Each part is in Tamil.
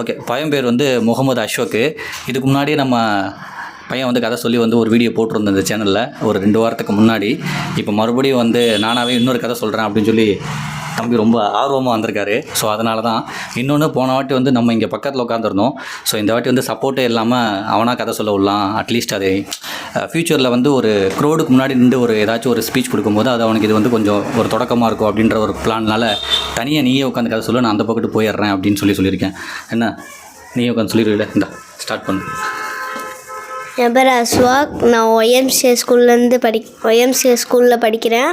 ஓகே பையன் பேர் வந்து முகமது அசோக்கு. இதுக்கு முன்னாடி நம்ம பையன் வந்து கதை சொல்லி வந்து ஒரு வீடியோ போட்டிருந்தேன் இந்த சேனலில் ஒரு ரெண்டு வாரத்துக்கு முன்னாடி. இப்போ மறுபடியும் வந்து நானாகவே இன்னொரு கதை சொல்கிறேன் அப்படின்னு சொல்லி தம்பி ரொம்ப ஆர்வமாக வந்திருக்காரு. ஸோ அதனால தான் இன்னொன்று போன வாட்டி வந்து நம்ம இங்கே பக்கத்தில் உட்காந்துருந்தோம் ஸோ இந்த வாட்டி வந்து சப்போர்ட்டே இல்லாமல் அவனாக கதை சொல்ல விடலாம். அட்லீஸ்ட் அது ஃப்யூச்சரில் வந்து ஒரு க்ரோடுக்கு முன்னாடி நின்று ஒரு ஏதாச்சும் ஒரு ஸ்பீச் கொடுக்கும்போது அது அவனுக்கு இது வந்து கொஞ்சம் ஒரு தொடக்கமாக இருக்கும் அப்படின்ற ஒரு பிளான்னால தனியாக நீயே உட்காந்து கதை சொல்லு நான் அந்த பக்கத்து போயிடுறேன் அப்படின்னு சொல்லி சொல்லியிருக்கேன். என்ன? நீயே உட்காந்து சொல்லிடுவில்ல இந்த ஸ்டார்ட் பண்ணு. என் பேர் அஸ்வாக். நான் ஒய்எம்சிஏ ஸ்கூல்லேருந்து படி ஒய்எம்சிஏ ஸ்கூலில் படிக்கிறேன்.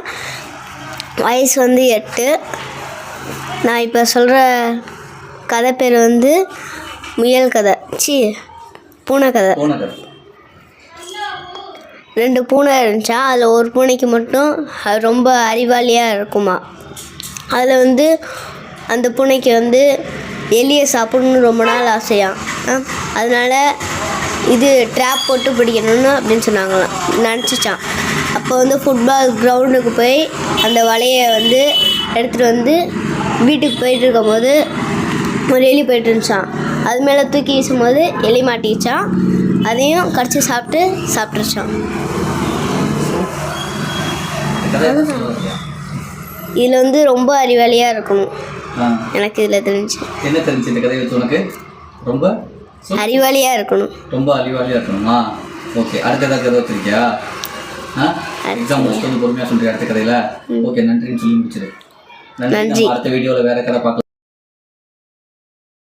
வயசு வந்து எட்டு. நான் இப்போ சொல்கிற கதை பேர் வந்து முயல் கதை. சி பூனை கதை. போன கதை. ரெண்டு பூனை இருந்துச்சா? அதில் ஒரு பூனைக்கு மட்டும் அது ரொம்ப அறிவாளியாக இருக்குமா? அதில் வந்து அந்த பூனைக்கு வந்து எலியை சாப்பிடணும்னு ரொம்ப நாள் ஆசையாம் அதனால் இது ட்ராப் போட்டு பிடிக்கணும்னு அப்படின்னு சொன்னாங்களாம் நினச்சிச்சான் அப்போ வந்து ஃபுட்பால் கிரவுண்டுக்கு போய் அந்த வலையை வந்து எடுத்துகிட்டு வந்து வீட்டுக்கு போயிட்டு இருக்கும்போது ஒரு எலி போயிட்டு இருந்துச்சான் அது மேலே தூக்கி வீசும்போது எலி மாட்டிச்சான் அதையும் கடிச்சு சாப்பிட்டு சாப்பிட்டுருச்சான் இதில் வந்து ரொம்ப அறிவாளியாக இருக்கணும். எனக்கு இதில் தெரிஞ்சு. என்ன தெரிஞ்சு இந்த கதையை வச்சு உனக்கு? ரொம்ப. அறிவாளியாக இருக்கணும். ரொம்ப அறிவாளியாக இருக்கணுமா? ஓகே அடுத்த ஏதாவது கதை வச்சிருக்கியா? எக்ஸாம் முடிச்சுட்டு வந்து பொறுமையாக சொல்றியா அடுத்த கதையில்? ஓகே நன்றின்னு சொல்லி முடிச்சிரு நன்றி. அடுத்த வீடியோவில் வேற கதை பார்க்கலாம்.